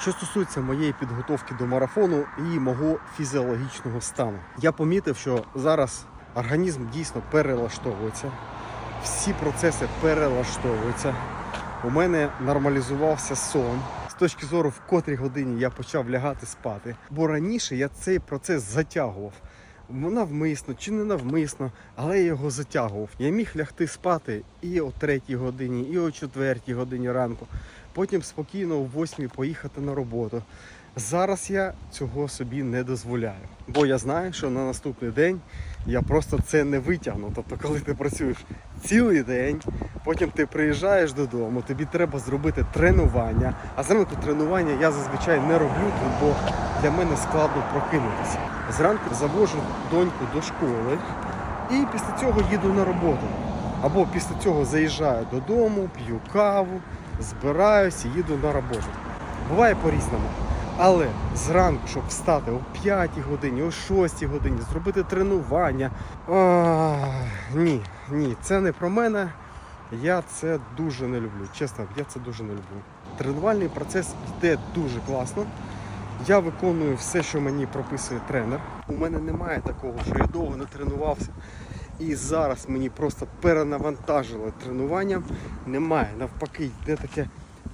Що стосується моєї підготовки до марафону і мого фізіологічного стану, я помітив, що зараз організм дійсно перелаштовується, всі процеси перелаштовуються. У мене нормалізувався сон. З точки зору, в котрій годині я почав лягати спати. Бо раніше я цей процес затягував. Навмисно чи не навмисно, але я його затягував. Я міг лягти спати і о третій годині, і о четвертій годині ранку. Потім спокійно о восьмій поїхати на роботу. Зараз я цього собі не дозволяю, бо я знаю, що на наступний день я просто це не витягну. Тобто, коли ти працюєш цілий день, потім ти приїжджаєш додому, тобі треба зробити тренування. А зранку тренування я зазвичай не роблю, бо для мене складно прокинутися. Зранку завожу доньку до школи і після цього їду на роботу. Або після цього заїжджаю додому, п'ю каву, збираюсь і їду на роботу. Буває по-різному. Але зранку, щоб встати о 5 годині, о 6 годині, зробити тренування. А, ні, ні, це не про мене. Я це дуже не люблю. Чесно, я це дуже не люблю. Тренувальний процес йде дуже класно. Я виконую все, що мені прописує тренер. У мене немає такого, що я довго не тренувався. І зараз мені просто перенавантажило тренуванням. Немає. Навпаки, йде таке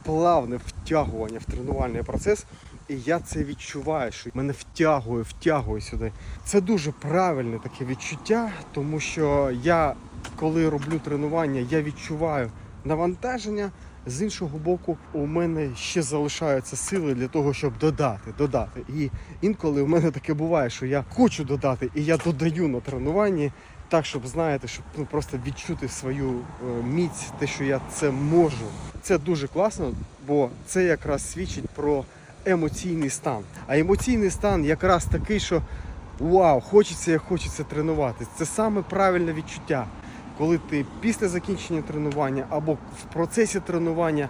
плавне втягування в тренувальний процес. І я це відчуваю, що мене втягує, втягує сюди. Це дуже правильне таке відчуття, тому що я, коли роблю тренування, я відчуваю навантаження. З іншого боку, у мене ще залишаються сили для того, щоб додати, додати. І інколи у мене таке буває, що я хочу додати, і я додаю на тренуванні так, щоб знаєте, щоб ну просто відчути свою е, міць, те, що я це можу. Це дуже класно, бо це якраз свідчить про емоційний стан. А емоційний стан якраз такий, що вау, хочеться, як хочеться тренуватись. Це саме правильне відчуття, коли ти після закінчення тренування або в процесі тренування.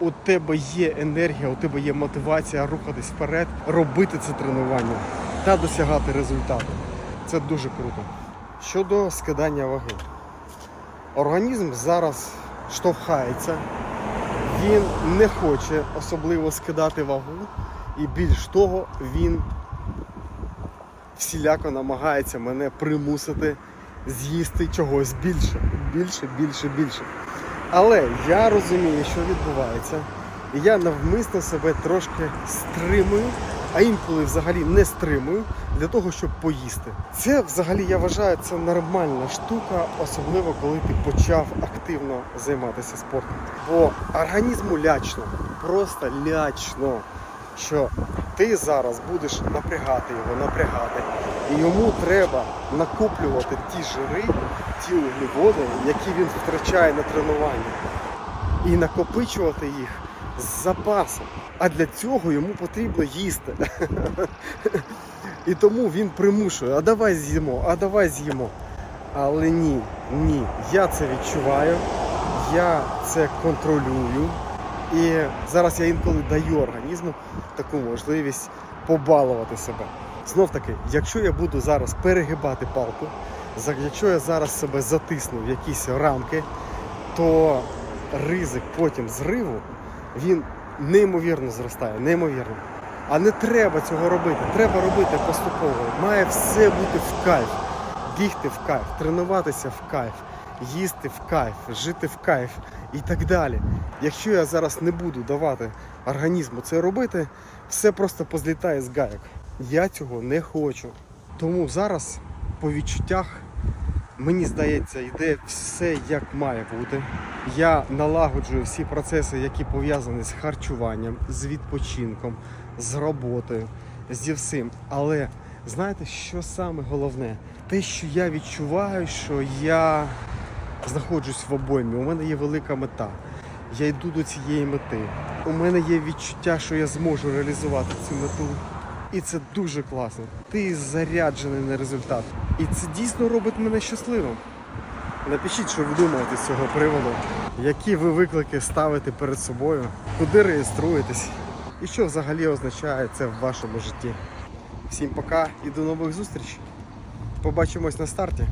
У тебе є енергія, у тебе є мотивація рухатись вперед, робити це тренування та досягати результату. Це дуже круто. Щодо скидання ваги, організм зараз штовхається, він не хоче особливо скидати вагу, і більш того, він всіляко намагається мене примусити з'їсти чогось більше, більше, більше, більше. Але я розумію, що відбувається, і я навмисно себе трошки стримую, а інколи взагалі не стримую для того, щоб поїсти. Це взагалі я вважаю, це нормальна штука, особливо коли ти почав активно займатися спортом. Бо організму лячно, просто лячно, що ти зараз будеш напрягати його, напрягати. І йому треба накоплювати ті жири, ті углеводи, які він втрачає на тренуванні, і накопичувати їх з запасом. А для цього йому потрібно їсти. І тому він примушує, а давай з'їмо, а давай з'їмо. Але ні, ні, я це відчуваю, я це контролюю. І зараз я інколи даю організму таку можливість побалувати себе. Знов таки, якщо я буду зараз перегибати палку, якщо я зараз себе затисну в якісь рамки, то ризик потім зриву він неймовірно зростає, неймовірно. А не треба цього робити. Треба робити поступово. Має все бути в кайф. Бігти в кайф, тренуватися в кайф, їсти в кайф, жити в кайф і так далі. Якщо я зараз не буду давати організму це робити, все просто позлітає з гайок. Я цього не хочу. Тому зараз по відчуттях Мені здається, йде все як має бути. Я налагоджую всі процеси, які пов'язані з харчуванням, з відпочинком, з роботою, зі всім. Але знаєте, що саме головне? Те, що я відчуваю, що я знаходжусь в обоймі, у мене є велика мета. Я йду до цієї мети. У мене є відчуття, що я зможу реалізувати цю мету. І це дуже класно. Ти заряджений на результат. І це дійсно робить мене щасливим. Напишіть, що ви думаєте з цього приводу, які ви виклики ставите перед собою, куди реєструєтесь і що взагалі означає це в вашому житті. Всім пока і до нових зустрічей. Побачимось на старті.